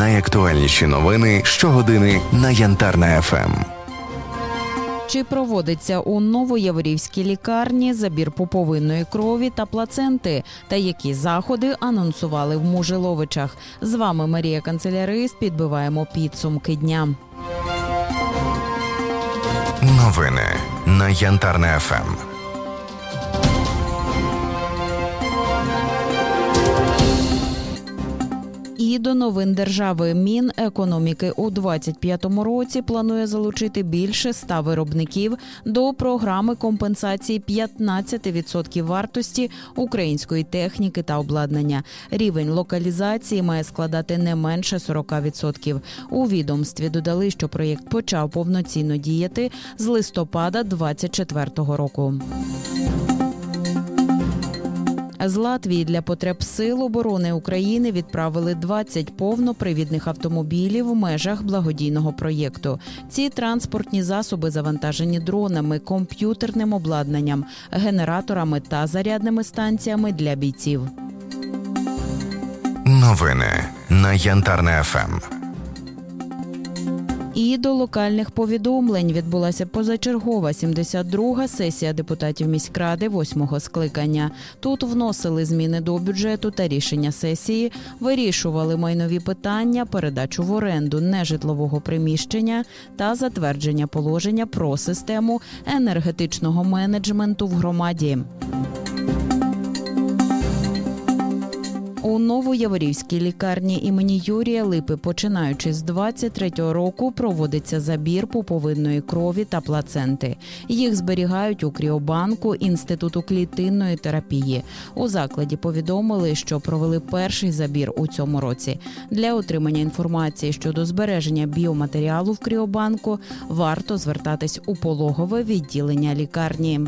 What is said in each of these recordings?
Найактуальніші новини щогодини на Янтарна ФМ. Чи проводиться у Новояворівській лікарні забір пуповинної крові та плаценти? Та які заходи анонсували в Мужиловичах? З вами Марія Канцелярист. Підбиваємо підсумки дня. Новини на Янтарна ФМ. До новин держави Мінекономіки у 2025 році планує залучити більше ста виробників до програми компенсації 15% вартості української техніки та обладнання. Рівень локалізації має складати не менше 40%. У відомстві додали, що проєкт почав повноцінно діяти з листопада 2024 року. З Латвії для потреб Сил оборони України відправили 20 повнопривідних автомобілів в межах благодійного проєкту. Ці транспортні засоби завантажені дронами, комп'ютерним обладнанням, генераторами та зарядними станціями для бійців. Новини на Янтарна ФМ. І до локальних повідомлень відбулася позачергова 72-га сесія депутатів міськради восьмого скликання. Тут вносили зміни до бюджету та рішення сесії, вирішували майнові питання, передачу в оренду нежитлового приміщення та затвердження положення про систему енергетичного менеджменту в громаді. У Новояворівській лікарні імені Юрія Липи, починаючи з 23-го року, проводиться забір пуповинної крові та плаценти. Їх зберігають у кріобанку інституту клітинної терапії. У закладі повідомили, що провели перший забір у цьому році. Для отримання інформації щодо збереження біоматеріалу в кріобанку варто звертатись у пологове відділення лікарні.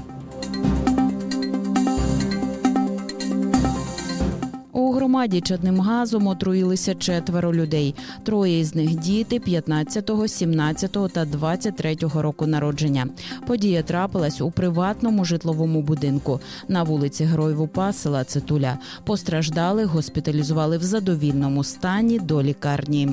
Громаді чадним газом отруїлися четверо людей. Троє із них діти 15, 17 та 23 року народження. Подія трапилась у приватному житловому будинку на вулиці Героїв УПА села Цитуля. Постраждали, госпіталізували в задовільному стані до лікарні.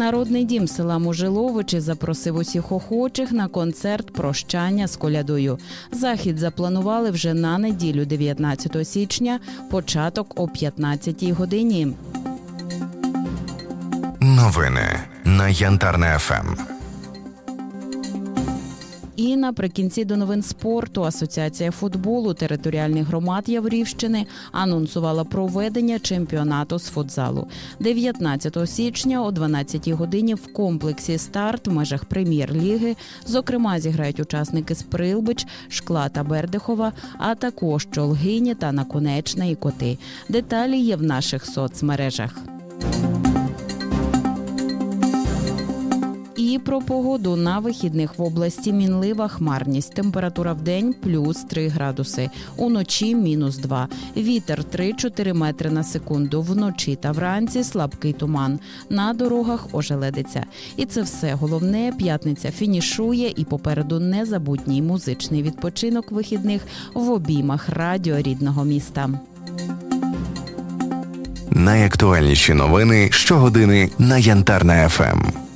Народний дім села Мужиловичі запросив усіх охочих на концерт прощання з колядою. Захід запланували вже на неділю, 19 січня, початок о 15 годині. Новини на Янтарне ФМ. І наприкінці до новин спорту Асоціація футболу територіальних громад Яврівщини анонсувала проведення чемпіонату з футзалу 19 січня о 12 годині в комплексі старт в межах прем'єр-ліги. Зокрема, зіграють учасники з Прилбич, Шкла та Бердихова, а також Чолгині та Наконечна і Коти. Деталі є в наших соцмережах. І про погоду на вихідних в області мінлива хмарність. Температура в день плюс 3 градуси, уночі мінус 2. Вітер 3-4 метри на секунду. Вночі та вранці слабкий туман. На дорогах ожеледиться. І це все головне. П'ятниця фінішує і попереду незабутній музичний відпочинок вихідних в обіймах радіо рідного міста. Найактуальніші новини щогодини на Янтарна ФМ.